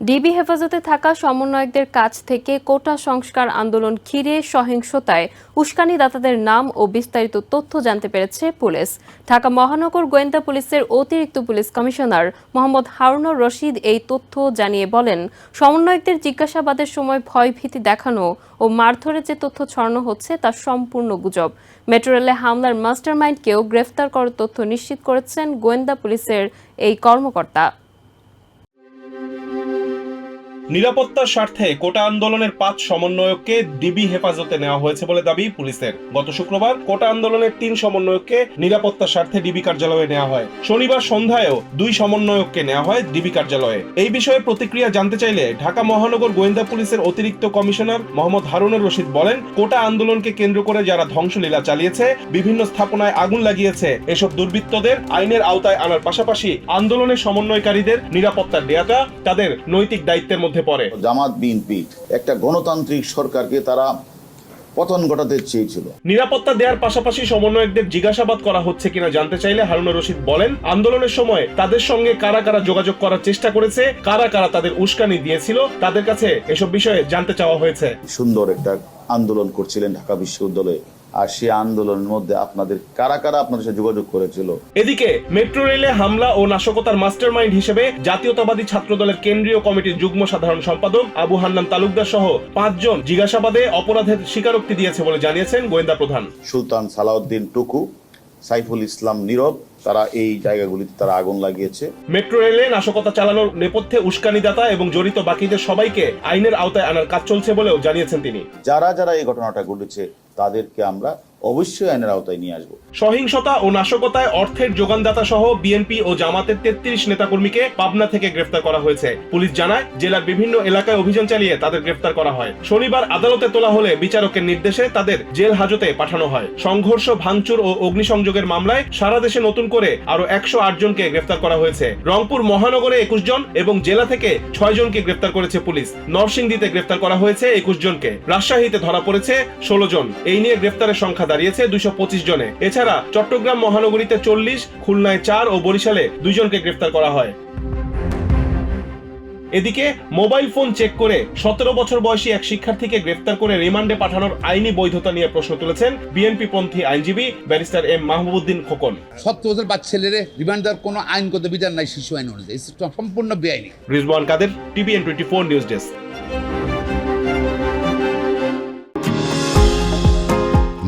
DB হেফাজতে থাকা সমন্বয়কদের কাছ থেকে কোটা সংস্কার আন্দোলন ঘিরে সহিংসতায় উস্কানিদাতাদের নাম ও বিস্তারিত তথ্য জানতে পেরেছে পুলিশ। ঢাকা মহানগর গোয়েন্দা পুলিশের অতিরিক্ত পুলিশ কমিশনার মোহাম্মদ হারুনুর রশিদ এই তথ্য জানিয়ে বলেন, সমন্বয়কদের জিজ্ঞাসাবাদের সময় ভয়ভীতি দেখানো ও মারধরের যে তথ্য ছড়ানো হচ্ছে তা সম্পূর্ণ গুজব। মেট্রো রেলে হামলার মাস্টারমাইন্ডকেও গ্রেফতার করার তথ্য নিশ্চিত করেছেন গোয়েন্দা পুলিশের এই কর্মকর্তা। নিরাপত্তার স্বার্থে কোটা আন্দোলনের পাঁচ সমন্বয়ককে ডিবি হেফাজতে নেওয়া হয়েছে বলে দাবি পুলিশের। গত শুক্রবার কোটা আন্দোলনের তিন সমন্বয়ককে নিরাপত্তার স্বার্থে ডিবি কার্যালয়ে নেওয়া হয়। শনিবার সন্ধ্যায়ও দুই সমন্বয়ককে নেওয়া হয় ডিবি কার্যালয়ে। এই বিষয়ে প্রতিক্রিয়া জানতে চাইলে ঢাকা মহানগর গোয়েন্দা পুলিশের অতিরিক্ত কমিশনার মোহাম্মদ হারুনুর রশিদ বলেন, কোটা আন্দোলনকে কেন্দ্র করে যারা ধ্বংসলীলা চালিয়েছে, বিভিন্ন স্থাপনায় আগুন লাগিয়েছে, এসব দুর্বৃত্তদের আইনের আওতায় আনার পাশাপাশি আন্দোলনের সমন্বয়কারীদের নিরাপত্তার দেয়াটা তাদের নৈতিক দায়িত্বের মধ্যে পড়ে। জামাত বিএনপি একটা গণতান্ত্রিক সরকারকে তারা পতন ঘটাতে চেয়েছিল। নিরাপত্তা দেওয়ার পাশাপাশি সমন্বয়কদের জিজ্ঞাসাবাদ করা হচ্ছে কিনা জানতে চাইলে হারুনুর রশিদ বলেন আন্দোলনের সময় তাদের সঙ্গে কারা কারা যোগাযোগ করার চেষ্টা করেছে কারা কারা তাদের উস্কানি দিয়েছিল তাদের কাছে এসব বিষয়ে জানতে চাওয়া হয়েছে। সুন্দর একটা আন্দোলন করছিলেন ঢাকা বিশ্ববিদ্যালয়ে। আর সেই আন্দোলনের মধ্যে আপনাদের কারা কারা আপনাদের সাথে যোগাযোগ করেছিল? এদিকে মেট্রো রেলে হামলা ও নাশকতার মাস্টারমাইন্ড হিসেবে জাতীয়তাবাদী ছাত্র দলের কেন্দ্রীয় কমিটির যুগ্ম সাধারণ সম্পাদক আবু হান্নান তালুকদার সহ পাঁচজন জিজ্ঞাসাবাদে অপরাধের স্বীকারোক্তি দিয়েছে বলে জানিয়েছেন গোয়েন্দা প্রধান। সুলতান সালাউদ্দিন টুকু সাইফুল ইসলাম নীরব তারা এই জায়গাগুলিতে তারা আগুন লাগিয়েছে। মেট্রো রেলে নাশকতা চালানোর নেপথ্যে উস্কানিদাতা এবং জড়িত বাকিদের সবাইকে আইনের আওতায় আনার কাজ চলছে বলেও জানিয়েছেন তিনি। যারা যারা এই ঘটনাটা ঘটেছে তাদেরকে আমরা অবশ্যই আইনের আওতায় নিয়ে আসব। সহিংসতা ও নাশকতায় অর্থের যোগানদাতা সহ বিএনপি ও জামাতের তেত্রিশ নেতাকর্মীকে পাবনা থেকে গ্রেফতার করা হয়েছে। পুলিশ জানায়, জেলার বিভিন্ন এলাকায় অভিযান চালিয়ে তাদের গ্রেফতার করা হয়। শনিবার আদালতে তোলা হলে বিচারকের নির্দেশে তাদের জেল হাজতে পাঠানো হয়। সংঘর্ষ, ভাঙচুর ও অগ্নিসংযোগের মামলায় সারা দেশে নতুন করে আরও একশো আট জনকে গ্রেফতার করা হয়েছে। রংপুর মহানগরে একুশ জন এবং জেলা থেকে ছয় জনকে গ্রেফতার করেছে পুলিশ। নরসিংদীতে গ্রেফতার করা হয়েছে একুশ জনকে। রাজশাহীতে ধরা পড়েছে ষোলো জন। এই নিয়ে গ্রেফতারের সংখ্যা দাঁড়িয়েছে দুইশো পঁচিশ জনে। এছাড়া চট্টগ্রাম মহানগরীতে চল্লিশ খুলনায় চার ও বরিশালে দুইজনকে গ্রেফতার করা হয়। এদিকে মোবাইল ফোন চেক করে সতেরো বছর বয়সী এক শিক্ষার্থীকে গ্রেফতার করে রিমান্ডে পাঠানোর আইনি বৈধতা নিয়ে প্রশ্ন তুলেছেন বিএনপি পন্থী আইনজীবী ব্যারিস্টার এম মাহবুবুদ্দিন খোকন। সত্তর বছর বাচ্চা ছেলের রিমান্ড দেওয়ার কোনো আইনগত বিধান নাই শিশু আইন অনুযায়ী। সম্পূর্ণ বেআইনি। Rizwan Kader TVN twenty four news desk.